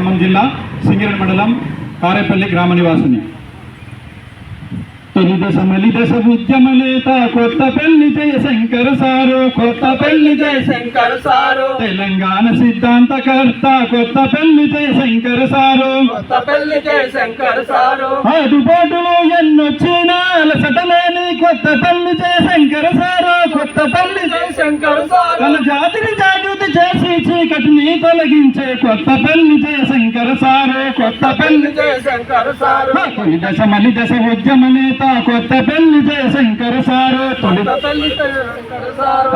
ఖమ్మం జిల్లా సింగిరణ మండలం కారేపల్లి గ్రామ నివాసిని. తొలి దశ మలి దశ ఉద్యమ నేత కొత్త పెళ్ళి జయ శంకర సారు కొత్త పెళ్ళి జయ శంకర్ సారు. తెలంగాణ సిద్ధాంతకర్త కొత్త పెళ్ళి జయ శంకర సారు. కొత్త పెళ్ళి శంకర్ సారు. ఆటుపోటులు ఎన్నొచ్చినా అలసటలేని కొత్త పెళ్ళి జయ శంకర సారు. కొత్త పెళ్ళి జయ శంకర్ సారు. తన జాతిని జాగృతి చేసి చీకటిని తొలగించే కొత్త పెళ్ళి జయ శంకర సారు కొత్త పెళ్ళి పెళ్ళి శంకర్ సారు తొలి దశ మలి దశ ఉద్యమ నేత కొత్త పెళ్ళి జయ శంకర సారు తొలి కొత్త పెళ్ళి శంకర్ సారు.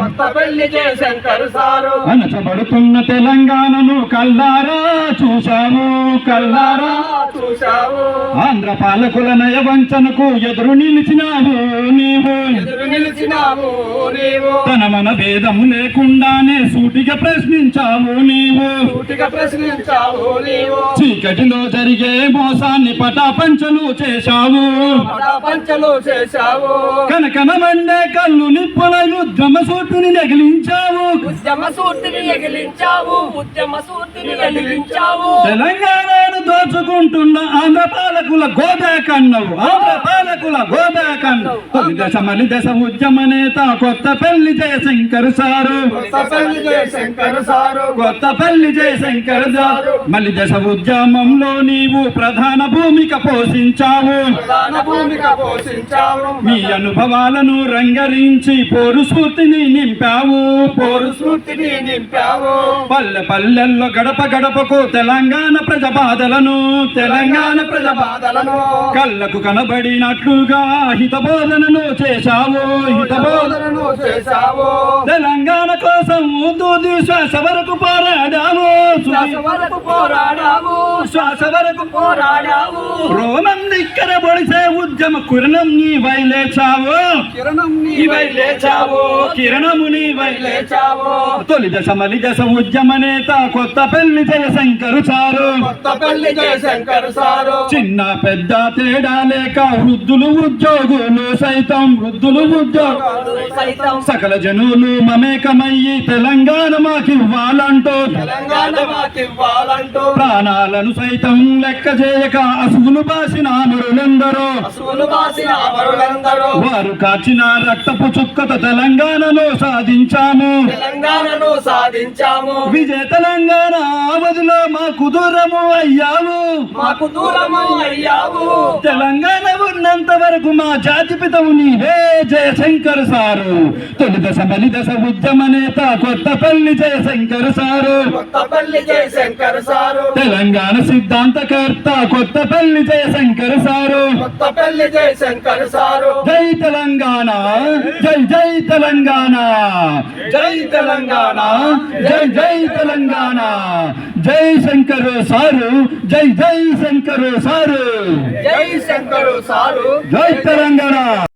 కొత్త పెళ్ళి జయ శంకర సారు. అణచబడుతున్న తెలంగాణను కల్లారా చూశాము కల్లారా చూశావు ఆంధ్ర పాలకుల నయ వంచనకు ఎదురు నిలిచినావు నీవు. ఎదురు నిలిచినావు నీవు. తన మన భేదము లేకుండానే సూటిగా ప్రశ్నించావు నీవు. సూటిగా ప్రశ్నించావు నీవు. చీకటిలో జరిగే మోసాన్ని పటాపంచలు చేశావు. పంచలు చేశావు. కనకన మండే కళ్ళు నిప్పుల యుద్ధమ సూటిని నెగిలించావు. ఉద్యమ సూర్తిని ఉద్యమ సూర్తిని ఎగిలించావు తెలంగాణను దోచుకుంటున్న ఆంధ్ర పాలకుల గోదా కన్నవు. ఆంధ్ర పాలకుల గోదా దశ ఉద్యమ నేత కొత్త పెళ్ళి జయశంకర్ సారు. కొత్త పెళ్ళి జయశంకర్ సారు. మలి దశ ఉద్యమంలో నీవు ప్రధాన భూమిక పోషించావు. ప్రధాన భూమిక పోషించావు. మీ అనుభవాలను రంగరించి పోరు స్ఫూర్తిని నింపావు. పోరు స్మృతిని నింపావు. పల్లె పల్లెల్లో గడప గడపకు తెలంగాణ ప్రజ బాధలను తెలంగాణ ప్రజ బాధ బాధలను కళ్ళకు కనబడినట్లుగా హితబోధనను చేశావు హితబోధన బోధనను చేశావు. తెలంగాణ కోసం దూది శ్వాస వరకు పోరాడాము శ్వాస వరకు పోరాడాము. శ్వాస వరకు పోరాడావు. రోమం నిక్కర పొడిసే ఉద్యమ కిరణం నీ వైలేచావు కిరణం నీవై లేచావు. కిరణము నీ వైలే లేచావు. తొలి దశ మలి దశ ఉద్యమ నేత కొత్త పెళ్ళి జయశంకరు సారు. కొత్త పెళ్ళి శంకర్ సారు. చిన్న పెద్ద తేడా లేక వృద్ధులు ఉద్యోగులు సైతం వృద్ధులు ఉద్యోగులు సైతం. సకల జనులు మమేకమయ్యి తెలంగాణ మాకివ్వాలంటూ. తెలంగాణ మాకివ్వాలంటూ. ప్రాణాలను సైతం లెక్క చేయక అసుగులు బాసిన అమరులందరూ? వారు కాచిన రక్తపు చుక్కత తెలంగాణలో సాధించాము. తెలంగాణను సాధించాము. విజయ తెలంగాణ అవధిలో మాకు దూరము అయ్యాము మాకు దూరము అయ్యావు. తెలంగాణ ఉన్నంత వరకు మా జాతి పితవు నీవే జయశంకర్ సారు. తొలి దశ బలి దశ ఉద్యమ నేత కొత్తపల్లి జయశంకర్ సారు. కొత్త పెళ్ళి శంకర్ సారు. తెలంగాణ సిద్ధాంతకర్త కొత్తపల్లి జయశంకర్ సారు. కొత్త పెళ్ళి శంకర్ సారు. జై తెలంగాణ జై జై తెలంగాణ. జై తెలంగాణ జై జై తెలంగాణ. జై శంకర్ సారు జై జై శంకర్ సారు. జై శంకరు సారు. జై తెలంగాణ.